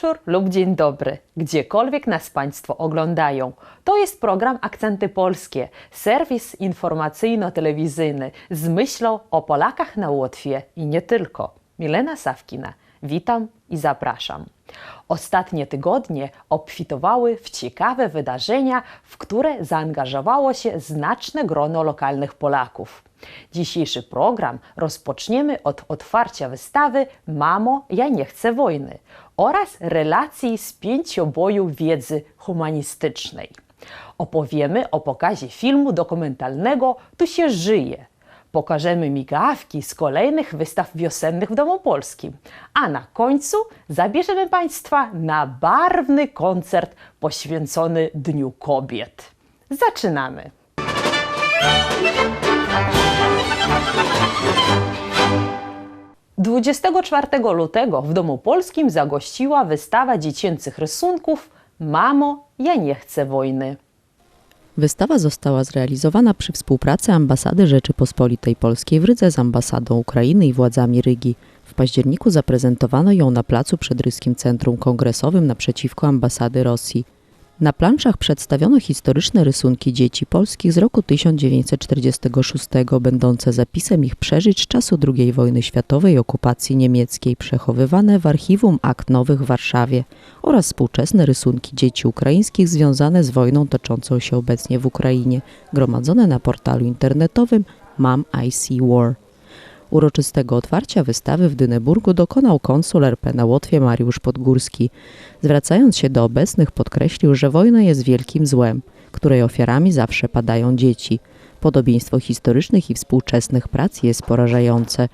Wieczór lub dzień dobry, gdziekolwiek nas Państwo oglądają. To jest program Akcenty Polskie, serwis informacyjno-telewizyjny z myślą o Polakach na Łotwie i nie tylko. Milena Sawkina, witam i zapraszam. Ostatnie tygodnie obfitowały w ciekawe wydarzenia, w które zaangażowało się znaczne grono lokalnych Polaków. Dzisiejszy program rozpoczniemy od otwarcia wystawy Mamo, ja nie chcę wojny oraz relacji z pięcioboju wiedzy humanistycznej. Opowiemy o pokazie filmu dokumentalnego Tu się żyje. Pokażemy migawki z kolejnych wystaw wiosennych w Domu Polskim. A na końcu zabierzemy Państwa na barwny koncert poświęcony Dniu Kobiet. Zaczynamy! 24 lutego w Domu Polskim zagościła wystawa dziecięcych rysunków Mamo, ja nie chcę wojny. Wystawa została zrealizowana przy współpracy Ambasady Rzeczypospolitej Polskiej w Rydze z ambasadą Ukrainy i władzami Rygi. W październiku zaprezentowano ją na placu przed Ryskim Centrum Kongresowym naprzeciwko ambasady Rosji. Na planszach przedstawiono historyczne rysunki dzieci polskich z roku 1946, będące zapisem ich przeżyć czasu II wojny światowej i okupacji niemieckiej, przechowywane w archiwum akt nowych w Warszawie oraz współczesne rysunki dzieci ukraińskich związane z wojną toczącą się obecnie w Ukrainie, gromadzone na portalu internetowym Mam I See War. Uroczystego otwarcia wystawy w Dyneburgu dokonał konsul RP na Łotwie Mariusz Podgórski. Zwracając się do obecnych podkreślił, że wojna jest wielkim złem, której ofiarami zawsze padają dzieci. Podobieństwo historycznych i współczesnych prac jest porażające.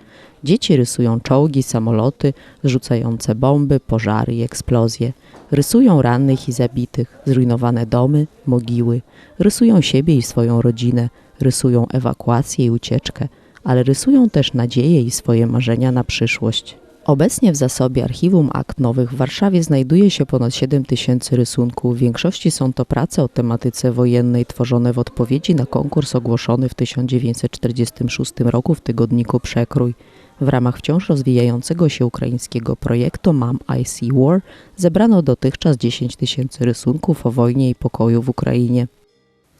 Dzieci rysują czołgi, samoloty, zrzucające bomby, pożary i eksplozje. Rysują rannych i zabitych, zrujnowane domy, mogiły. Rysują siebie i swoją rodzinę. Rysują ewakuację i ucieczkę ale rysują też nadzieje i swoje marzenia na przyszłość. Obecnie w zasobie Archiwum Akt Nowych w Warszawie znajduje się ponad 7 tysięcy rysunków. W większości są to prace o tematyce wojennej tworzone w odpowiedzi na konkurs ogłoszony w 1946 roku w tygodniku Przekrój. W ramach wciąż rozwijającego się ukraińskiego projektu Mam I See War zebrano dotychczas 10 tysięcy rysunków o wojnie i pokoju w Ukrainie.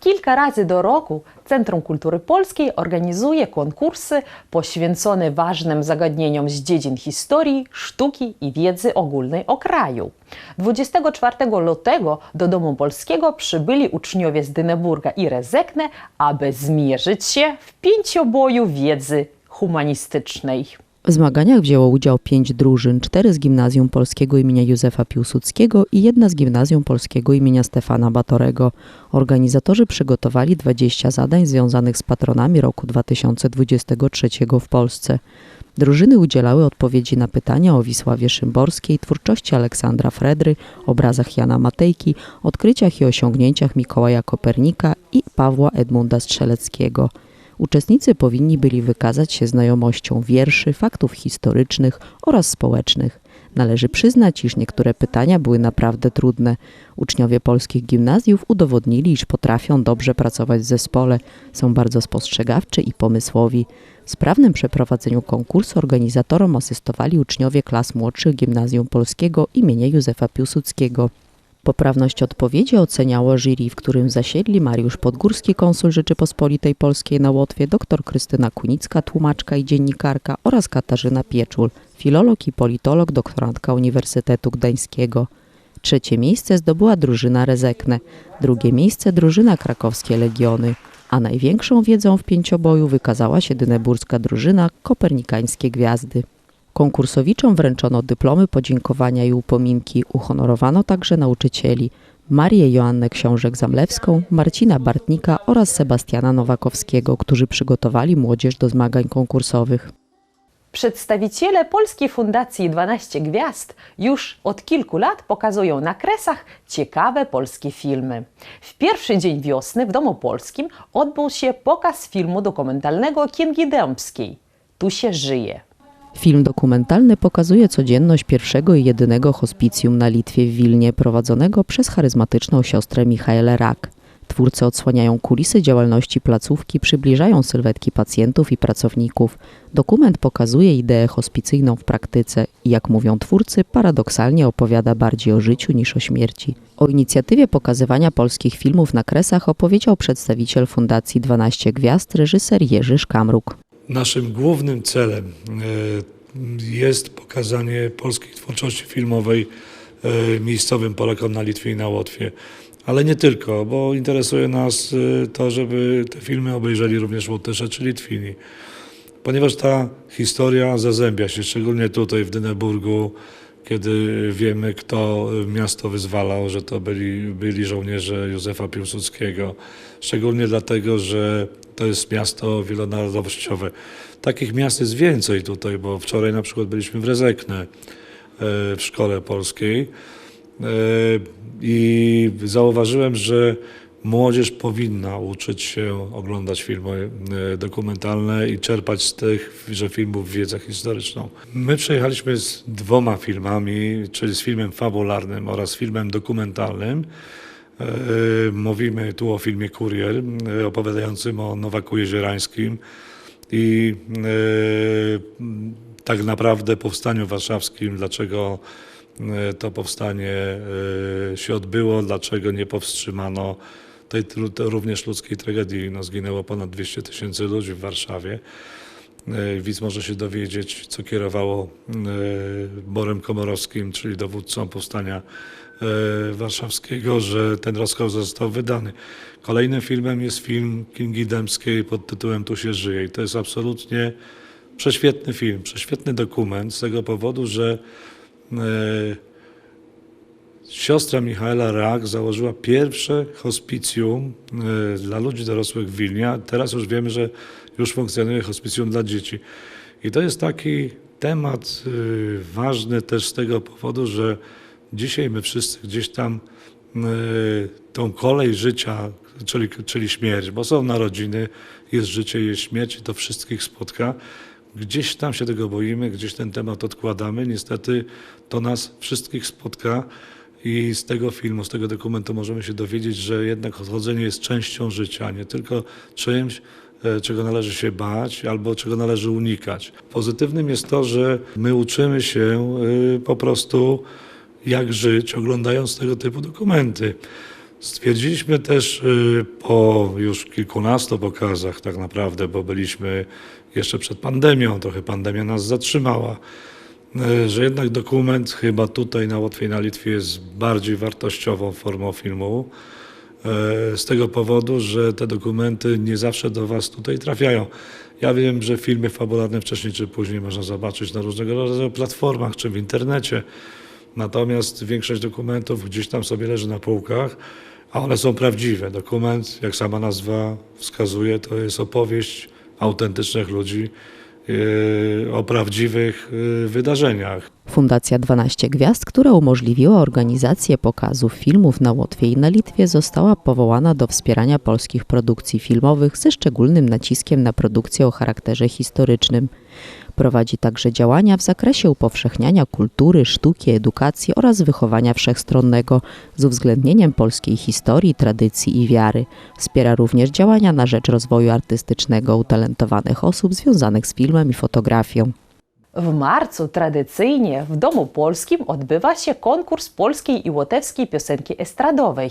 Kilka razy do roku Centrum Kultury Polskiej organizuje konkursy poświęcone ważnym zagadnieniom z dziedzin historii, sztuki i wiedzy ogólnej o kraju. 24 lutego do Domu Polskiego przybyli uczniowie z Dyneburga i Rezekne, aby zmierzyć się w pięcioboju wiedzy humanistycznej. W zmaganiach wzięło udział pięć drużyn, cztery z Gimnazjum Polskiego imienia Józefa Piłsudskiego i jedna z Gimnazjum Polskiego imienia Stefana Batorego. Organizatorzy przygotowali 20 zadań związanych z patronami roku 2023 w Polsce. Drużyny udzielały odpowiedzi na pytania o Wisławie Szymborskiej, twórczości Aleksandra Fredry, obrazach Jana Matejki, odkryciach i osiągnięciach Mikołaja Kopernika i Pawła Edmunda Strzeleckiego – Uczestnicy powinni byli wykazać się znajomością wierszy, faktów historycznych oraz społecznych. Należy przyznać, iż niektóre pytania były naprawdę trudne. Uczniowie polskich gimnazjów udowodnili, iż potrafią dobrze pracować w zespole, są bardzo spostrzegawczy i pomysłowi. W sprawnym przeprowadzeniu konkursu organizatorom asystowali uczniowie klas młodszych Gimnazjum Polskiego imienia Józefa Piłsudskiego. Poprawność odpowiedzi oceniało jury, w którym zasiedli Mariusz Podgórski, konsul Rzeczypospolitej Polskiej na Łotwie, dr Krystyna Kunicka, tłumaczka i dziennikarka oraz Katarzyna Pieczul, filolog i politolog, doktorantka Uniwersytetu Gdańskiego. Trzecie miejsce zdobyła drużyna Rezekne, drugie miejsce drużyna Krakowskie Legiony, a największą wiedzą w pięcioboju wykazała się dyneburska drużyna Kopernikańskie Gwiazdy. Konkursowiczom wręczono dyplomy podziękowania i upominki. Uhonorowano także nauczycieli Marię Joannę Książek-Zamlewską, Marcina Bartnika oraz Sebastiana Nowakowskiego, którzy przygotowali młodzież do zmagań konkursowych. Przedstawiciele Polskiej Fundacji 12 Gwiazd już od kilku lat pokazują na kresach ciekawe polskie filmy. W pierwszy dzień wiosny w Domu Polskim odbył się pokaz filmu dokumentalnego Kingi Dębskiej. Tu się żyje. Film dokumentalny pokazuje codzienność pierwszego i jedynego hospicjum na Litwie w Wilnie prowadzonego przez charyzmatyczną siostrę Michaelę Rak. Twórcy odsłaniają kulisy działalności placówki, przybliżają sylwetki pacjentów i pracowników. Dokument pokazuje ideę hospicyjną w praktyce i, jak mówią twórcy, paradoksalnie opowiada bardziej o życiu niż o śmierci. O inicjatywie pokazywania polskich filmów na kresach opowiedział przedstawiciel Fundacji 12 Gwiazd, reżyser Jerzy Szkamruk. Naszym głównym celem e, jest pokazanie polskiej twórczości filmowej e, miejscowym Polakom na Litwie i na Łotwie. Ale nie tylko, bo interesuje nas e, to, żeby te filmy obejrzeli również Łotysze czy Litwini. Ponieważ ta historia zazębia się, szczególnie tutaj w Dyneburgu, kiedy wiemy, kto miasto wyzwalał, że to byli, byli żołnierze Józefa Piłsudskiego. Szczególnie dlatego, że to jest miasto wielonarodowościowe. Takich miast jest więcej tutaj, bo wczoraj na przykład byliśmy w Rezekne w szkole polskiej e, i zauważyłem, że młodzież powinna uczyć się oglądać filmy e, dokumentalne i czerpać z tych że filmów wiedzę historyczną. My przejechaliśmy z dwoma filmami, czyli z filmem fabularnym oraz filmem dokumentalnym. E, Mówimy tu o filmie Kurier, e, opowiadającym o Nowaku Jezierańskim i e, tak naprawdę powstaniu warszawskim, dlaczego e, to powstanie e, się odbyło, dlaczego nie powstrzymano tej również ludzkiej tragedii. No, zginęło ponad 200 tysięcy ludzi w Warszawie. E, Widz może się dowiedzieć, co kierowało e, Borem Komorowskim, czyli dowódcą powstania e, warszawskiego, że ten rozkaz został wydany. Kolejnym filmem jest film Kingi Dębskiej pod tytułem Tu się żyje i to jest absolutnie prześwietny film, prześwietny dokument z tego powodu, że siostra Michaela Rak założyła pierwsze hospicjum e, dla ludzi dorosłych w Wilnie, teraz już wiemy, że już funkcjonuje hospicjum dla dzieci. I to jest taki temat y, ważny też z tego powodu, że dzisiaj my wszyscy gdzieś tam y, tą kolej życia, czyli, czyli śmierć, bo są narodziny, jest życie, jest śmierć i to wszystkich spotka. Gdzieś tam się tego boimy, gdzieś ten temat odkładamy. Niestety to nas wszystkich spotka i z tego filmu, z tego dokumentu możemy się dowiedzieć, że jednak odchodzenie jest częścią życia, nie tylko czymś, e, czego należy się bać albo czego należy unikać. Pozytywnym jest to, że my uczymy się y, po prostu jak żyć, oglądając tego typu dokumenty. Stwierdziliśmy też y, po już kilkunastu pokazach tak naprawdę, bo byliśmy jeszcze przed pandemią, trochę pandemia nas zatrzymała, że jednak dokument chyba tutaj na Łotwie i na Litwie jest bardziej wartościową formą filmu. y, Z tego powodu, że te dokumenty nie zawsze do Was tutaj trafiają. Ja wiem, że filmy fabularne wcześniej czy później można zobaczyć na różnego rodzaju platformach czy w internecie. Natomiast większość dokumentów gdzieś tam sobie leży na półkach, a one są prawdziwe. Dokument, jak sama nazwa wskazuje, to jest opowieść autentycznych ludzi o prawdziwych yy, wydarzeniach. Fundacja 12 Gwiazd, która umożliwiła organizację pokazów filmów na Łotwie i na Litwie, została powołana do wspierania polskich produkcji filmowych ze szczególnym naciskiem na produkcję o charakterze historycznym. Prowadzi także działania w zakresie upowszechniania kultury, sztuki, edukacji oraz wychowania wszechstronnego z uwzględnieniem polskiej historii, tradycji i wiary. Wspiera również działania na rzecz rozwoju artystycznego utalentowanych osób związanych z filmem i fotografią. W marcu tradycyjnie w Domu Polskim odbywa się konkurs polskiej i łotewskiej piosenki estradowej.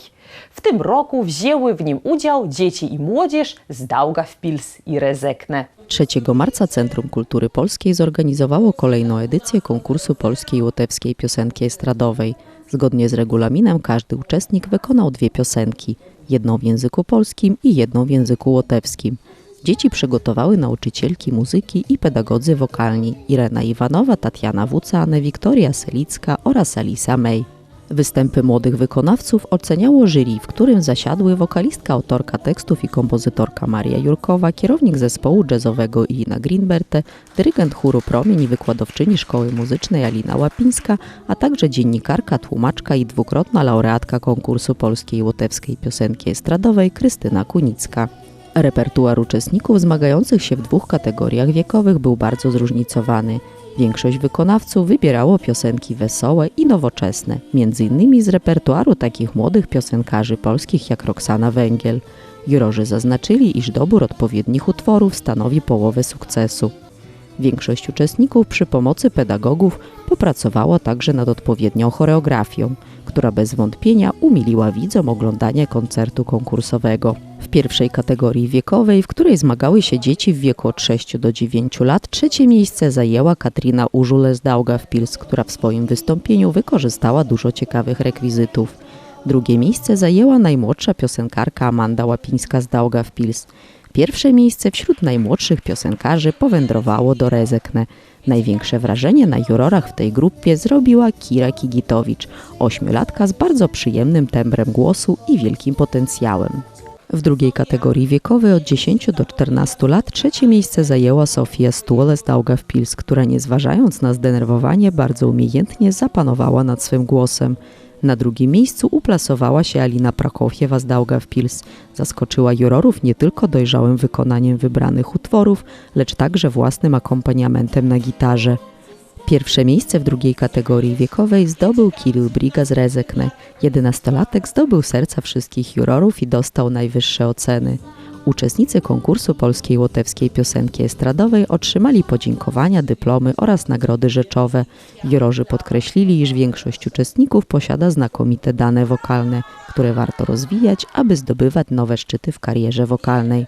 W tym roku wzięły w nim udział dzieci i młodzież z Daugavpils i Rezekne. 3 marca Centrum Kultury Polskiej zorganizowało kolejną edycję konkursu polskiej i łotewskiej piosenki estradowej. Zgodnie z regulaminem każdy uczestnik wykonał dwie piosenki, jedną w języku polskim i jedną w języku łotewskim. Dzieci przygotowały nauczycielki muzyki i pedagodzy wokalni Irena Iwanowa, Tatiana Wucane, Wiktoria Selicka oraz Alisa May. Występy młodych wykonawców oceniało jury, w którym zasiadły wokalistka, autorka tekstów i kompozytorka Maria Jurkowa, kierownik zespołu jazzowego Ina Greenberte, dyrygent chóru Promień i wykładowczyni Szkoły Muzycznej Alina Łapińska, a także dziennikarka, tłumaczka i dwukrotna laureatka konkursu polskiej łotewskiej piosenki estradowej Krystyna Kunicka. Repertuar uczestników zmagających się w dwóch kategoriach wiekowych był bardzo zróżnicowany. Większość wykonawców wybierało piosenki wesołe i nowoczesne, m.in. z repertuaru takich młodych piosenkarzy polskich jak Roxana Węgiel. Jurorzy zaznaczyli, iż dobór odpowiednich utworów stanowi połowę sukcesu. Większość uczestników przy pomocy pedagogów popracowało także nad odpowiednią choreografią, która bez wątpienia umiliła widzom oglądanie koncertu konkursowego. W pierwszej kategorii wiekowej, w której zmagały się dzieci w wieku od 6 do 9 lat, trzecie miejsce zajęła Katrina Urzule z Daugavpils, która w swoim wystąpieniu wykorzystała dużo ciekawych rekwizytów. Drugie miejsce zajęła najmłodsza piosenkarka Amanda Łapińska z Daugavpils. Pierwsze miejsce wśród najmłodszych piosenkarzy powędrowało do Rezekne. Największe wrażenie na jurorach w tej grupie zrobiła Kira Kigitowicz, ośmiolatka z bardzo przyjemnym tembrem głosu i wielkim potencjałem. W drugiej kategorii wiekowej od 10 do 14 lat trzecie miejsce zajęła Sofia Stuole z Daugavpils, która nie zważając na zdenerwowanie bardzo umiejętnie zapanowała nad swym głosem. Na drugim miejscu uplasowała się Alina Prakofiewa z Daugavpils. Zaskoczyła jurorów nie tylko dojrzałym wykonaniem wybranych utworów, lecz także własnym akompaniamentem na gitarze. Pierwsze miejsce w drugiej kategorii wiekowej zdobył Kirill Briga z Rezekne. Jedenastolatek zdobył serca wszystkich jurorów i dostał najwyższe oceny. Uczestnicy konkursu Polskiej Łotewskiej Piosenki Estradowej otrzymali podziękowania, dyplomy oraz nagrody rzeczowe. Jurorzy podkreślili, iż większość uczestników posiada znakomite dane wokalne, które warto rozwijać, aby zdobywać nowe szczyty w karierze wokalnej.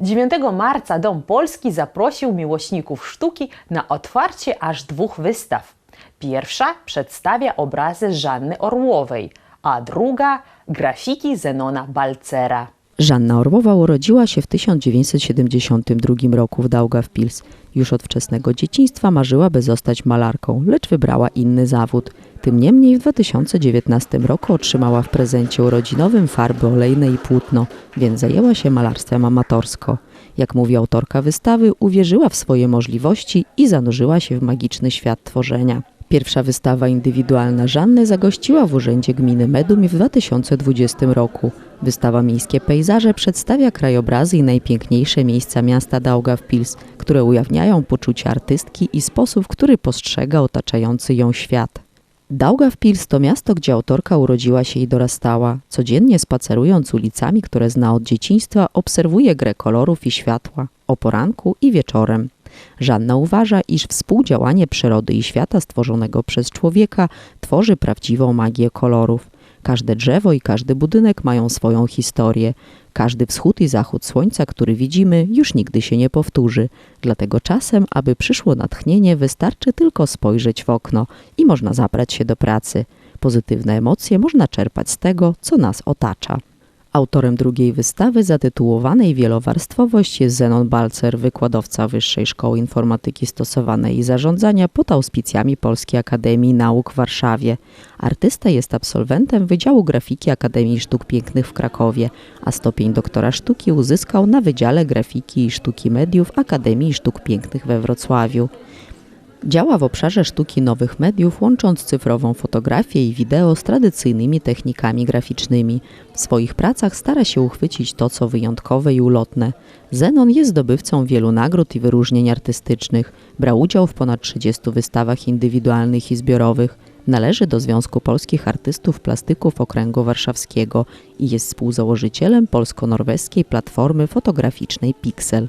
9 marca Dom Polski zaprosił miłośników sztuki na otwarcie aż dwóch wystaw. Pierwsza przedstawia obrazy Żanny Orłowej, a druga grafiki Zenona Balcera. Żanna Orłowa urodziła się w 1972 roku w Daugavpils. Już od wczesnego dzieciństwa marzyła, by zostać malarką, lecz wybrała inny zawód. Tym niemniej w 2019 roku otrzymała w prezencie urodzinowym farby olejne i płótno, więc zajęła się malarstwem amatorsko. Jak mówi autorka wystawy, uwierzyła w swoje możliwości i zanurzyła się w magiczny świat tworzenia. Pierwsza wystawa indywidualna Żanny zagościła w Urzędzie Gminy Medum w 2020 roku. Wystawa Miejskie Pejzaże przedstawia krajobrazy i najpiękniejsze miejsca miasta Daugavpils, które ujawniają poczucie artystki i sposób, w który postrzega otaczający ją świat. Daugavpils to miasto, gdzie autorka urodziła się i dorastała. Codziennie spacerując ulicami, które zna od dzieciństwa, obserwuje grę kolorów i światła, o poranku i wieczorem. Żanna uważa, iż współdziałanie przyrody i świata stworzonego przez człowieka tworzy prawdziwą magię kolorów. Każde drzewo i każdy budynek mają swoją historię. Każdy wschód i zachód słońca, który widzimy, już nigdy się nie powtórzy. Dlatego czasem, aby przyszło natchnienie, wystarczy tylko spojrzeć w okno i można zabrać się do pracy. Pozytywne emocje można czerpać z tego, co nas otacza. Autorem drugiej wystawy zatytułowanej Wielowarstwowość jest Zenon Balcer, wykładowca Wyższej Szkoły Informatyki Stosowanej i Zarządzania pod auspicjami Polskiej Akademii Nauk w Warszawie. Artysta jest absolwentem Wydziału Grafiki Akademii Sztuk Pięknych w Krakowie, a stopień doktora sztuki uzyskał na Wydziale Grafiki i Sztuki Mediów Akademii Sztuk Pięknych we Wrocławiu. Działa w obszarze sztuki nowych mediów, łącząc cyfrową fotografię i wideo z tradycyjnymi technikami graficznymi. W swoich pracach stara się uchwycić to, co wyjątkowe i ulotne. Zenon jest zdobywcą wielu nagród i wyróżnień artystycznych. Brał udział w ponad 30 wystawach indywidualnych i zbiorowych. Należy do Związku Polskich Artystów Plastyków Okręgu Warszawskiego i jest współzałożycielem polsko-norweskiej platformy fotograficznej Pixel.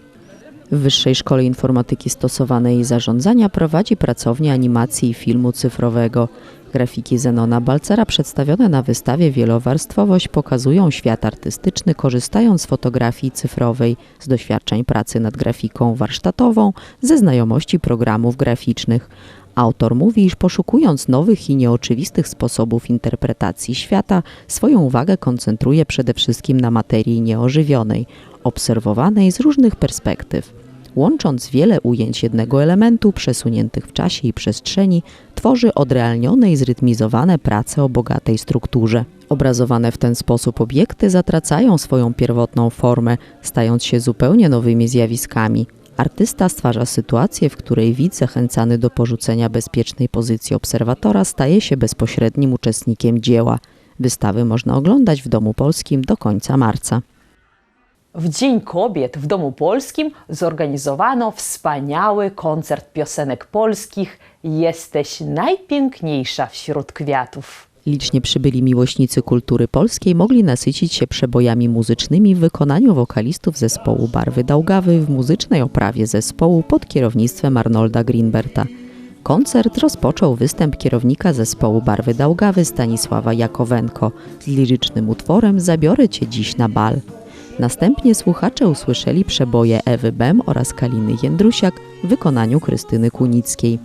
W Wyższej Szkole Informatyki Stosowanej i Zarządzania prowadzi pracownię animacji i filmu cyfrowego. Grafiki Zenona Balcera przedstawione na wystawie Wielowarstwowość pokazują świat artystyczny korzystając z fotografii cyfrowej, z doświadczeń pracy nad grafiką warsztatową, ze znajomości programów graficznych. Autor mówi, iż poszukując nowych i nieoczywistych sposobów interpretacji świata, swoją uwagę koncentruje przede wszystkim na materii nieożywionej, obserwowanej z różnych perspektyw. Łącząc wiele ujęć jednego elementu, przesuniętych w czasie i przestrzeni, tworzy odrealnione i zrytmizowane prace o bogatej strukturze. Obrazowane w ten sposób obiekty zatracają swoją pierwotną formę, stając się zupełnie nowymi zjawiskami. Artysta stwarza sytuację, w której widz zachęcany do porzucenia bezpiecznej pozycji obserwatora staje się bezpośrednim uczestnikiem dzieła. Wystawy można oglądać w Domu Polskim do końca marca. W Dzień Kobiet w Domu Polskim zorganizowano wspaniały koncert piosenek polskich Jesteś najpiękniejsza wśród kwiatów. Licznie przybyli miłośnicy kultury polskiej mogli nasycić się przebojami muzycznymi w wykonaniu wokalistów zespołu Barwy Daugawy w muzycznej oprawie zespołu pod kierownictwem Arnolda Greenberta. Koncert rozpoczął występ kierownika zespołu Barwy Daugawy Stanisława Jakowenko z lirycznym utworem Zabiorę Cię dziś na bal. Następnie słuchacze usłyszeli przeboje Ewy Bem oraz Kaliny Jędrusiak w wykonaniu Krystyny Kunickiej.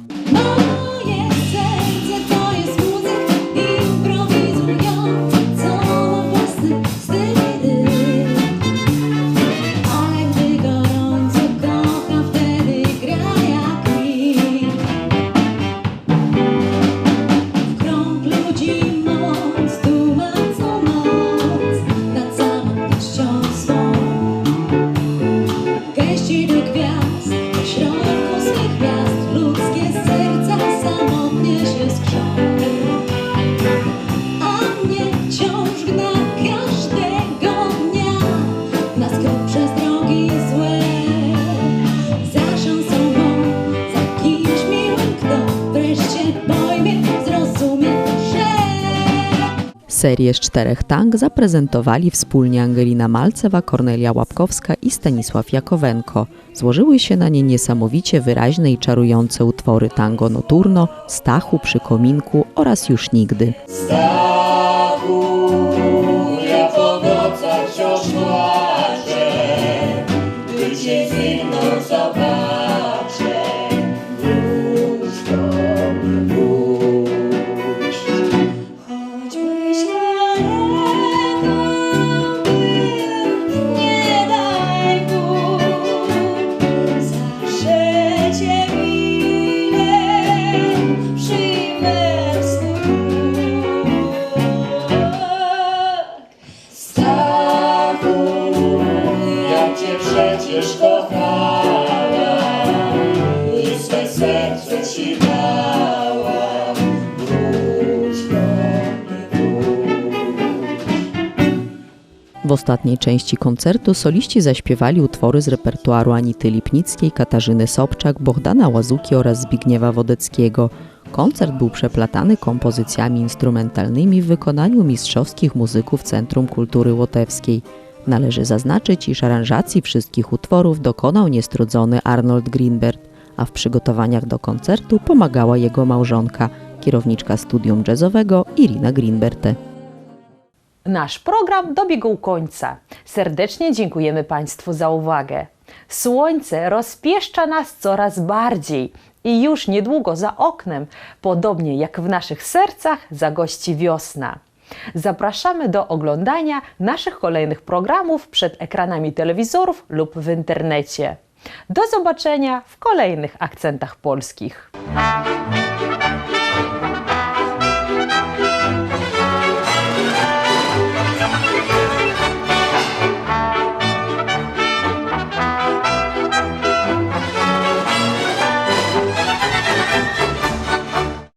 Serię z czterech tang zaprezentowali wspólnie Angelina Malcewa, Kornelia Łapkowska i Stanisław Jakowenko. Złożyły się na nie niesamowicie wyraźne i czarujące utwory tango Noturno, Stachu przy kominku oraz Już nigdy. Ja ostatniej części koncertu soliści zaśpiewali utwory z repertuaru Anity Lipnickiej, Katarzyny Sobczak, Bohdana Łazuki oraz Zbigniewa Wodeckiego. Koncert był przeplatany kompozycjami instrumentalnymi w wykonaniu mistrzowskich muzyków Centrum Kultury Łotewskiej. Należy zaznaczyć, iż aranżacji wszystkich utworów dokonał niestrudzony Arnold Greenberg, a w przygotowaniach do koncertu pomagała jego małżonka, kierowniczka studium jazzowego Irina Greenberte. Nasz program dobiegł końca. Serdecznie dziękujemy Państwu za uwagę. Słońce rozpieszcza nas coraz bardziej i już niedługo za oknem, podobnie jak w naszych sercach, zagości wiosna. Zapraszamy do oglądania naszych kolejnych programów przed ekranami telewizorów lub w internecie. Do zobaczenia w kolejnych akcentach polskich.